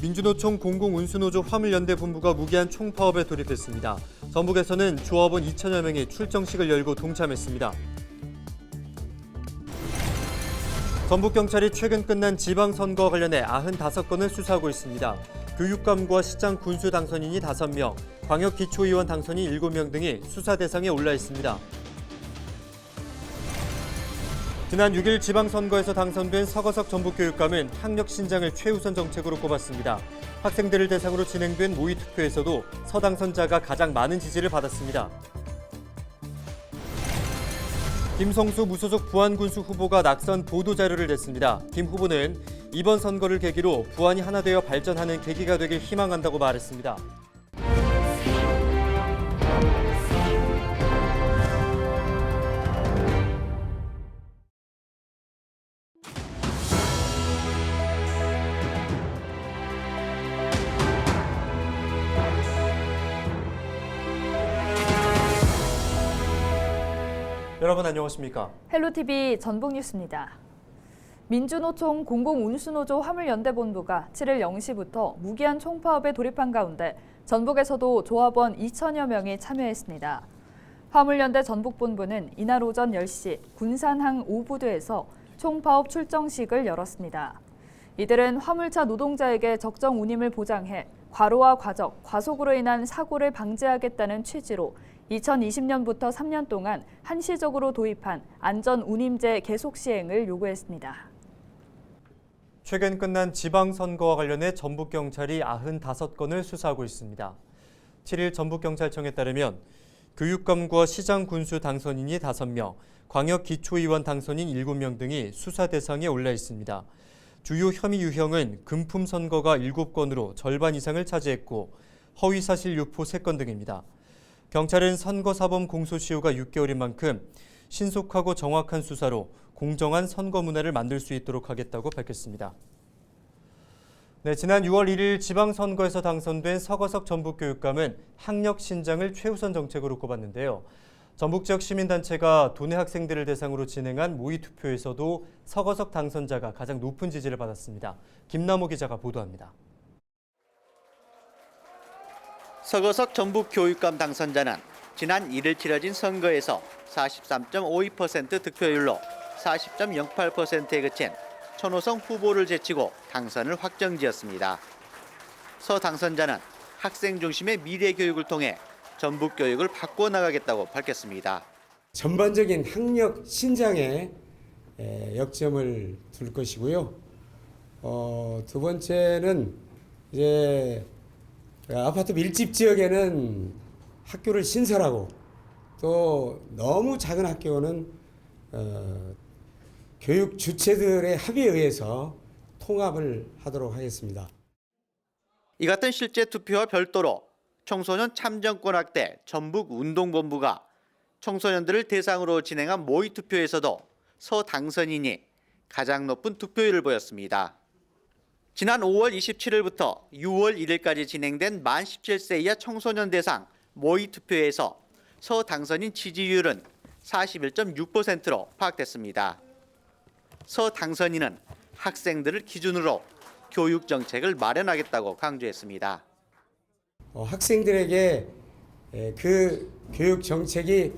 민주노총 공공운수노조 화물연대 본부가 무기한 총파업에 돌입했습니다. 전북에서는 조합원 2천여 명이 출정식을 열고 동참했습니다. 전북경찰이 최근 끝난 지방선거와 관련해 95건을 수사하고 있습니다. 교육감과 시장 군수 당선인이 5명, 광역기초의원 당선인 7명 등이 수사 대상에 올라 있습니다. 지난 6일 지방선거에서 당선된 서거석 전북교육감은 학력 신장을 최우선 정책으로 꼽았습니다. 학생들을 대상으로 진행된 모의 투표에서도 서 당선자가 가장 많은 지지를 받았습니다. 김성수 무소속 부안군수 후보가 낙선 보도 자료를 냈습니다. 김 후보는 이번 선거를 계기로 부안이 하나 되어 발전하는 계기가 되길 희망한다고 말했습니다. 여러분 안녕하십니까? 헬로티비 전북 뉴스입니다. 민주노총 공공운수노조 화물연대본부가 7일 0시부터 무기한 총파업에 돌입한 가운데 전북에서도 조합원 2천여 명이 참여했습니다. 화물연대 전북본부는 이날 오전 10시 군산항 5부대에서 총파업 출정식을 열었습니다. 이들은 화물차 노동자에게 적정 운임을 보장해 과로와 과적, 과속으로 인한 사고를 방지하겠다는 취지로 2020년부터 3년 동안 한시적으로 도입한 안전 운임제 계속 시행을 요구했습니다. 최근 끝난 지방선거와 관련해 전북경찰이 95건을 수사하고 있습니다. 7일 전북경찰청에 따르면 교육감과 시장 군수 당선인이 5명, 광역기초의원 당선인 7명 등이 수사 대상에 올라 있습니다. 주요 혐의 유형은 금품 선거가 7건으로 절반 이상을 차지했고 허위사실 유포 3건 등입니다. 경찰은 선거사범 공소시효가 6개월인 만큼 신속하고 정확한 수사로 공정한 선거 문화를 만들 수 있도록 하겠다고 밝혔습니다. 네, 지난 6월 1일 지방선거에서 당선된 서거석 전북교육감은 학력 신장을 최우선 정책으로 꼽았는데요. 전북 지역 시민단체가 도내 학생들을 대상으로 진행한 모의 투표에서도 서거석 당선자가 가장 높은 지지를 받았습니다. 김남호 기자가 보도합니다. 서거석 전북 교육감 당선자는 지난 1일 치러진 선거에서 43.52% 득표율로 40.08%에 그친 천호성 후보를 제치고 당선을 확정지었습니다. 서 당선자는 학생 중심의 미래 교육을 통해 전북 교육을 바꿔 나가겠다고 밝혔습니다. 전반적인 학력 신장에 에, 역점을 둘 것이고요. 어, 두 번째는 이제 아파트 밀집 지역에는 학교를 신설하고 또 너무 작은 학교는 어, 교육 주체들의 합의에 의해서 통합을 하도록 하겠습니다. 이 같은 실제 투표와 별도로 청소년 참정권 확대 전북 운동본부가 청소년들을 대상으로 진행한 모의 투표에서도 서 당선인이 가장 높은 투표율을 보였습니다. 지난 5월 27일부터 6월 1일까지 진행된 만 17세 이하 청소년 대상 모의 투표에서 서 당선인 지지율은 41.6%로 파악됐습니다. 서 당선인은 학생들을 기준으로 교육 정책을 마련하겠다고 강조했습니다. 어, 학생들에게 에, 그 교육 정책이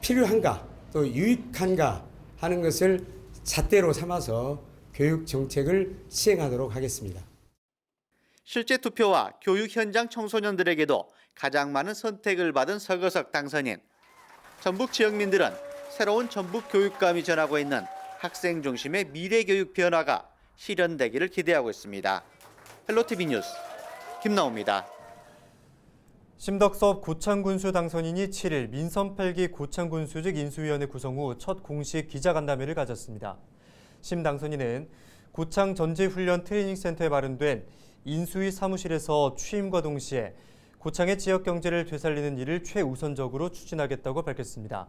필요한가 또 유익한가 하는 것을 잣대로 삼아서 교육 정책을 시행하도록 하겠습니다. 실제 투표와 교육 현장 청소년들에게도 가장 많은 선택을 받은 서거석 당선인. 전북 지역민들은 새로운 전북 교육감이 전하고 있는 학생 중심의 미래 교육 변화가 실현되기를 기대하고 있습니다. 헬로티비 뉴스 김나옵니다. 심덕섭 고창군수 당선인이 7일 민선 8기 고창군수직 인수위원회 구성 후 첫 공식 기자간담회를 가졌습니다. 심 당선인은 고창 전지훈련 트레이닝센터에 마련된 인수위 사무실에서 취임과 동시에 고창의 지역 경제를 되살리는 일을 최우선적으로 추진하겠다고 밝혔습니다.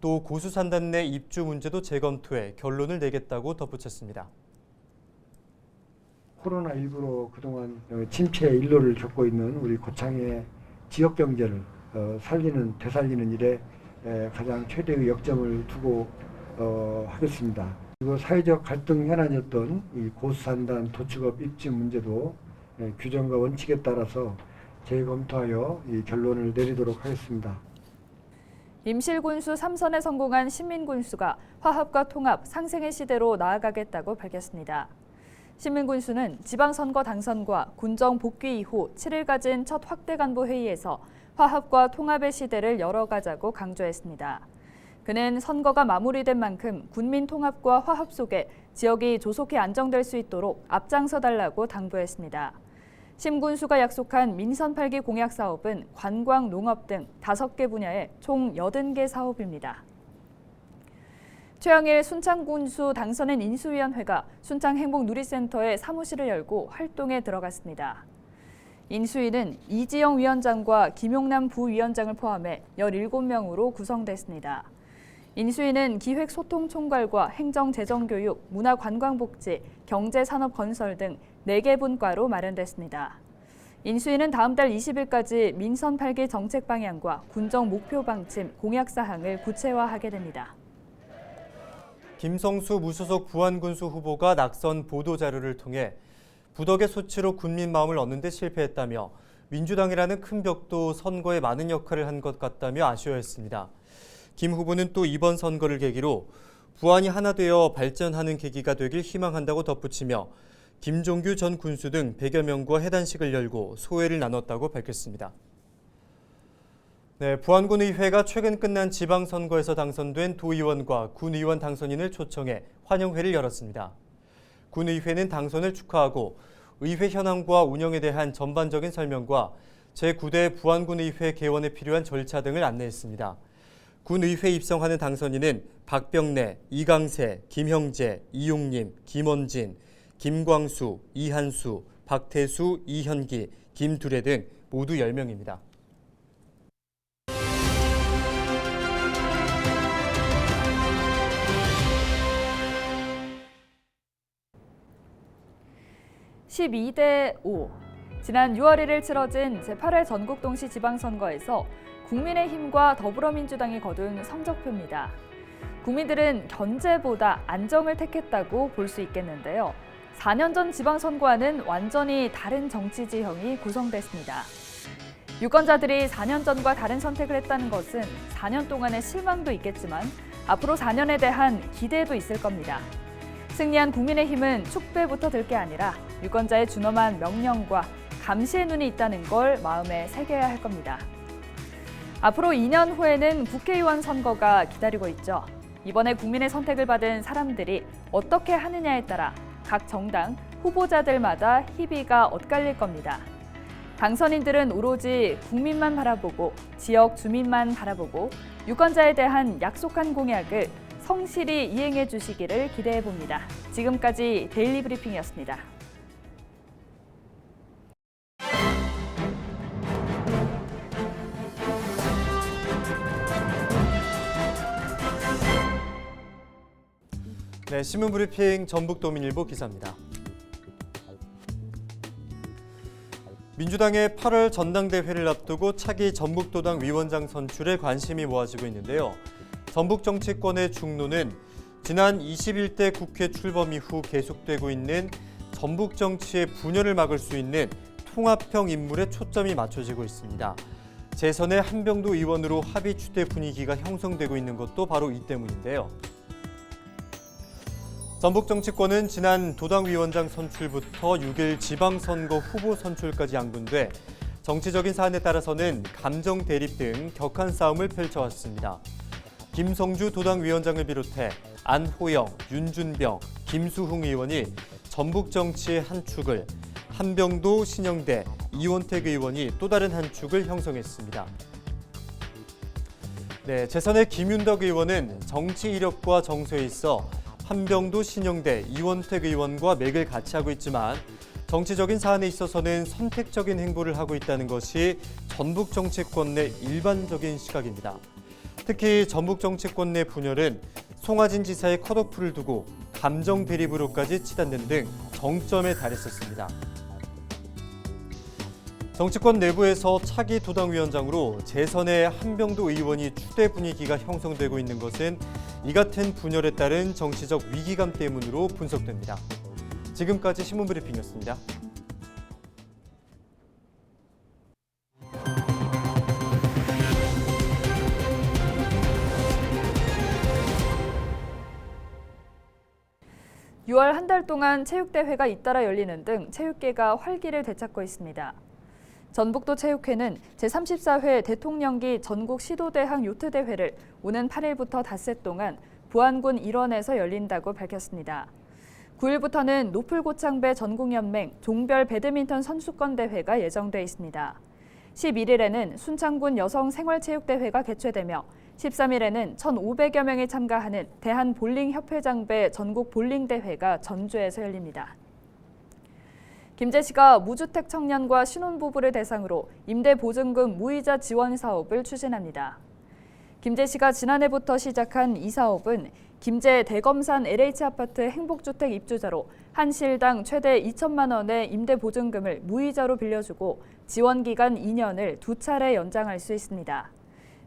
또 고수산단 내 입주 문제도 재검토해 결론을 내겠다고 덧붙였습니다. 코로나19로 그동안 어, 침체 일로를 겪고 있는 우리 고창의 지역 경제를 어, 살리는 되살리는 일에 에, 가장 최대의 역점을 두고 어, 하겠습니다. 그리고 사회적 갈등 현안이었던 이 고수산단 도축업 입지 문제도 예, 규정과 원칙에 따라서 재검토하여 이 결론을 내리도록 하겠습니다. 임실군수 3선에 성공한 신민군수가 화합과 통합, 상생의 시대로 나아가겠다고 밝혔습니다. 신민군수는 지방선거 당선과 군정 복귀 이후 7일 가진 첫 확대 간부 회의에서 화합과 통합의 시대를 열어가자고 강조했습니다. 그는 선거가 마무리된 만큼 군민 통합과 화합 속에 지역이 조속히 안정될 수 있도록 앞장서 달라고 당부했습니다. 심 군수가 약속한 민선 8기 공약 사업은 관광, 농업 등 5개 분야의 총 80개 사업입니다. 최영일 순창군수 당선인 인수위원회가 순창행복누리센터의 사무실을 열고 활동에 들어갔습니다. 인수위는 이지영 위원장과 김용남 부위원장을 포함해 17명으로 구성됐습니다. 인수위는 기획소통총괄과 행정재정교육, 문화관광복지, 경제산업건설 등 4개 분과로 마련됐습니다. 인수위는 다음 달 20일까지 민선 8기 정책 방향과 군정 목표 방침, 공약 사항을 구체화하게 됩니다. 김성수 무소속 부안군수 후보가 낙선 보도 자료를 통해 부덕의 소치로 군민 마음을 얻는 데 실패했다며 민주당이라는 큰 벽도 선거에 많은 역할을 한 것 같다며 아쉬워했습니다. 김 후보는 또 이번 선거를 계기로 부안이 하나 되어 발전하는 계기가 되길 희망한다고 덧붙이며 김종규 전 군수 등 100여 명과 해단식을 열고 소회를 나눴다고 밝혔습니다. 네, 부안군 의회가 최근 끝난 지방선거에서 당선된 도의원과 군의원 당선인을 초청해 환영회를 열었습니다. 군의회는 당선을 축하하고 의회 현황과 운영에 대한 전반적인 설명과 제9대 부안군의회 개원에 필요한 절차 등을 안내했습니다. 군의회 입성하는 당선인은 박병래, 이강세, 김형재, 이용림, 김원진, 김광수, 이한수, 박태수, 이현기, 김두래 등 모두 10명입니다. (12대 5) 지난 6월 1일 치러진 제8회 전국동시 지방선거에서 국민의힘과 더불어민주당이 거둔 성적표입니다. 국민들은 견제보다 안정을 택했다고 볼 수 있겠는데요. 4년 전 지방선거와는 완전히 다른 정치 지형이 구성됐습니다. 유권자들이 4년 전과 다른 선택을 했다는 것은 4년 동안의 실망도 있겠지만 앞으로 4년에 대한 기대도 있을 겁니다. 승리한 국민의힘은 축배부터 들 게 아니라 유권자의 준엄한 명령과 감시의 눈이 있다는 걸 마음에 새겨야 할 겁니다. 앞으로 2년 후에는 국회의원 선거가 기다리고 있죠. 이번에 국민의 선택을 받은 사람들이 어떻게 하느냐에 따라 각 정당 후보자들마다 희비가 엇갈릴 겁니다. 당선인들은 오로지 국민만 바라보고 지역 주민만 바라보고 유권자에 대한 약속한 공약을 성실히 이행해 주시기를 기대해 봅니다. 지금까지 데일리 브리핑이었습니다. 네, 신문 브리핑 전북도민일보 기사입니다. 민주당의 8월 전당대회를 앞두고 차기 전북도당 위원장 선출에 관심이 모아지고 있는데요. 전북 정치권의 중로는 지난 21대 국회 출범 이후 계속되고 있는 전북 정치의 분열을 막을 수 있는 통합형 인물에 초점이 맞춰지고 있습니다. 재선의 한병도 의원으로 합의 추대 분위기가 형성되고 있는 것도 바로 이 때문인데요. 전북 정치권은 지난 도당위원장 선출부터 6일 지방선거 후보 선출까지 양분돼 정치적인 사안에 따라서는 감정 대립 등 격한 싸움을 펼쳐왔습니다. 김성주 도당위원장을 비롯해 안호영, 윤준병, 김수흥 의원이 전북 정치의 한 축을, 한병도, 신영대, 이원택 의원이 또 다른 한 축을 형성했습니다. 네, 재선의 김윤덕 의원은 정치 이력과 정서에 있어 한병도 신영대 이원택 의원과 맥을 같이 하고 있지만 정치적인 사안에 있어서는 선택적인 행보를 하고 있다는 것이 전북 정치권 내 일반적인 시각입니다. 특히 전북 정치권 내 분열은 송하진 지사의 컷오프를 두고 감정 대립으로까지 치닫는 등 정점에 달했었습니다. 정치권 내부에서 차기 도당위원장으로 재선의 한병도 의원이 추대 분위기가 형성되고 있는 것은 이 같은 분열에 따른 정치적 위기감 때문으로 분석됩니다. 지금까지 신문브리핑이었습니다. (6월) 한 달 동안 체육대회가 잇따라 열리는 등 체육계가 활기를 되찾고 있습니다. 전북도 체육회는 제34회 대통령기 전국 시도대항 요트대회를 오는 8일부터 닷새 동안 부안군 일원에서 열린다고 밝혔습니다. 9일부터는 노풀고창배 전국연맹 종별 배드민턴 선수권 대회가 예정돼 있습니다. 11일에는 순창군 여성 생활체육대회가 개최되며 13일에는 1,500여 명이 참가하는 대한볼링협회장배 전국 볼링대회가 전주에서 열립니다. 김제 시가 무주택 청년과 신혼부부를 대상으로 임대보증금 무이자 지원 사업을 추진합니다. 김제 시가 지난해부터 시작한 이 사업은 김제 대검산 LH아파트 행복주택 입주자로 한 실당 최대 2천만 원의 임대보증금을 무이자로 빌려주고 지원 기간 2년을 두 차례 연장할 수 있습니다.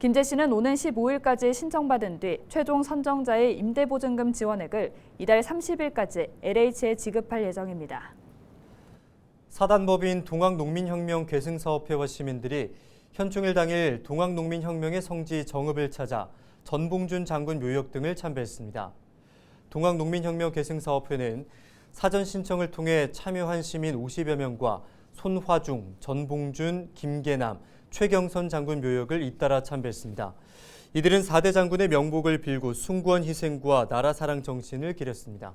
김제시는 오는 15일까지 신청받은 뒤 최종 선정자의 임대보증금 지원액을 이달 30일까지 LH에 지급할 예정입니다. 사단법인 동학농민혁명 계승사업회와 시민들이 현충일 당일 동학농민혁명의 성지 정읍을 찾아 전봉준 장군 묘역 등을 참배했습니다. 동학농민혁명 계승사업회는 사전 신청을 통해 참여한 시민 50여 명과 손화중, 전봉준, 김계남, 최경선 장군 묘역을 잇따라 참배했습니다. 이들은 4대 장군의 명복을 빌고 숭고한 희생과 나라 사랑 정신을 기렸습니다.